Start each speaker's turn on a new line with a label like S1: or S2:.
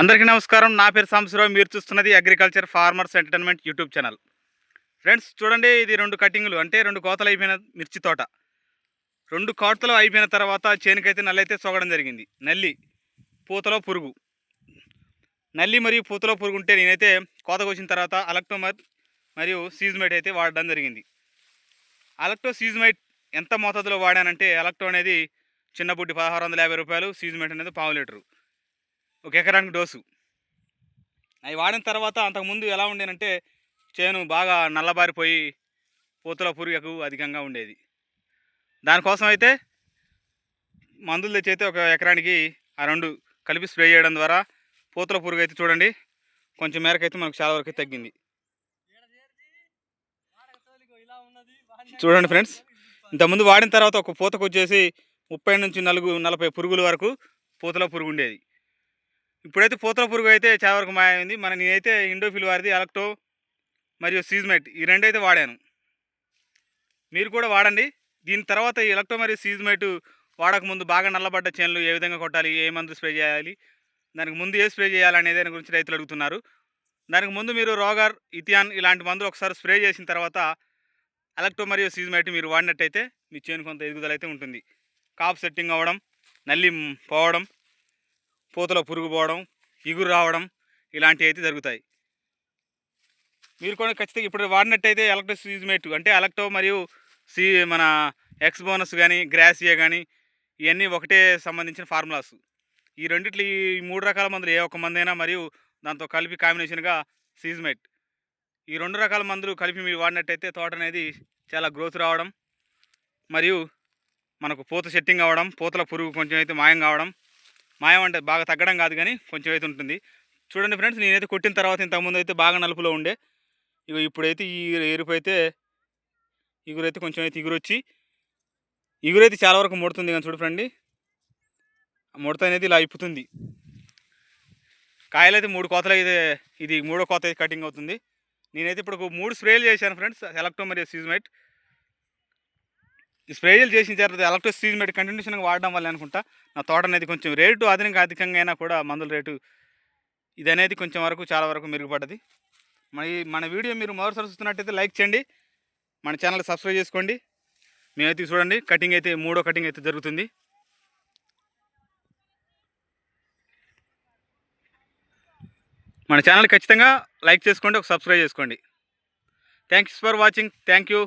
S1: అందరికీ నమస్కారం. నా పేరు సాంబశివరావు. మీరు చూస్తున్నది agriculture farmers entertainment YouTube channel. Friends చూడండి ఇది రెండు కటింగ్లు. అంటే రెండు కోతలు అయిపోయిన మిర్చి తోట. రెండు కోతలు అయిపోయిన తర్వాత చేనుకైతే నల్లైతే సోగడం జరిగింది. నల్లి పూతలో పురుగు. నల్లి మరియు పూతలో పురుగు ఉంటే నేనైతే కోత కోసిన తర్వాత అలక్టోమర్ మరియు సీజ్మైట్ అయితే వాడడం జరిగింది. అలక్టో సీజ్మైట్ ఎంత మోతాదులో వాడానంటే అలక్టో అనేది చిన్న బుడ్డి పదహారు వందల యాభై రూపాయలు సీజ్మైట్ అనేది పావు లీటరు. ఒక ఎకరానికి డోసు. అవి వాడిన తర్వాత అంతకుముందు ఎలా ఉండేనంటే చేను బాగా నల్లబారిపోయి పూతల పురుగకు అధికంగా ఉండేది. దానికోసం అయితే మందులు తెచ్చి అయితే ఒక ఎకరానికి ఆ రెండు కలిపి స్ప్రే చేయడం ద్వారా పూతల పురుగు అయితే చూడండి కొంచెం మేరకైతే మనకు చాలా వరకు తగ్గింది. చూడండి ఫ్రెండ్స్ ఇంతకుముందు వాడిన తర్వాత ఒక పూతకు వచ్చేసి ముప్పై నుంచి నలుగు నలభై పురుగుల వరకు పూతల పురుగు ఉండేది. ఇప్పుడైతే పూతల పురుగు అయితే చాలా వరకు మాయమైంది. మన నేనైతే ఇండోఫిల్ వారిది అలక్టో మరియు సీజ్మెట్ ఈ రెండు అయితే వాడాను. మీరు కూడా వాడండి. దీని తర్వాత ఈ ఎలక్టో మరియు సీజ్మెట్ వాడకముందు బాగా నల్లబడ్డ చేనులు ఏ విధంగా కొట్టాలి ఏ మందు స్ప్రే చేయాలి దానికి ముందు ఏ స్ప్రే చేయాలనే దాని గురించి రైతులు అడుగుతున్నారు. దానికి ముందు మీరు రోగర్ ఇథియాన్ ఇలాంటి మందులు ఒకసారి స్ప్రే చేసిన తర్వాత ఎలక్టో మరియు సీజ్మెట్ మీరు వాడినట్టయితే మీ చేను కొంత ఎదుగుదల అయితే ఉంటుంది. కాప్ సెట్టింగ్ అవ్వడం నల్లి పోవడం పూతలో పురుగు పోవడం ఇగురు రావడం ఇలాంటివి అయితే జరుగుతాయి. మీరు కూడా ఖచ్చితంగా ఇప్పుడు వాడినట్టయితే ఎలక్ట్రో సీజ్మేట్ అంటే ఎలక్ట్రో మరియు సి మన ఎక్స్ బోనస్ కానీ గ్రాసియా కానీ ఇవన్నీ ఒకటే సంబంధించిన ఫార్ములాస్. ఈ రెండిట్లు ఈ మూడు రకాల మందులు ఏ ఒక్క మందైనా మరియు దాంతో కలిపి కాంబినేషన్గా సీజ్మేట్. ఈ రెండు రకాల మందులు కలిపి మీరు వాడినట్టయితే తోట అనేది చాలా గ్రోత్ రావడం మరియు మనకు పూత సెట్టింగ్ అవ్వడం పూతల పురుగు కొంచెం అయితే మాయం కావడం మాయం అంటే బాగా తగ్గడం కాదు కానీ కొంచెం అయితే ఉంటుంది. చూడండి ఫ్రెండ్స్ నేనైతే కొట్టిన తర్వాత ఇంతకుముందు అయితే బాగా నలుపులో ఉండే. ఇక ఇప్పుడైతే ఈ ఎరుపు అయితే ఇగురైతే కొంచెం అయితే ఇగురొచ్చి ఇగురైతే చాలా వరకు ముడుతుంది కానీ చూడు ఫ్రెండ్. ముడత అనేది ఇలా ఇప్పుతుంది. కాయలు అయితే మూడు కోతలు అయితే ఇది మూడో కోత అయితే కటింగ్ అవుతుంది. నేనైతే ఇప్పుడు ఒక మూడు స్ప్రేలు చేశాను ఫ్రెండ్స్ ఎలక్ట్రో మరియు సీజ్మైట్. ఈ స్ప్రేలు చేసిన తర్వాత ఎలక్ట్రో సీజ్మైట్ కంటిన్యూషన్గా వాడడం వల్ల అనుకుంటా. నా తోట అనేది కొంచెం రేటు ఆధునిక అధికంగా అయినా కూడా మందుల రేటు ఇది అనేది కొంచెం వరకు చాలా వరకు మెరుగుపడ్డది. మన మన వీడియో మీరు మొదటిసారి చూస్తున్నట్టయితే లైక్ చేయండి. మన ఛానల్ సబ్స్క్రైబ్ చేసుకోండి. మేమైతే చూడండి. కటింగ్ అయితే మూడో కటింగ్ అయితే జరుగుతుంది. మన ఛానల్ ఖచ్చితంగా లైక్ చేసుకోండి. ఒక సబ్స్క్రైబ్ చేసుకోండి. Thanks for watching. Thank you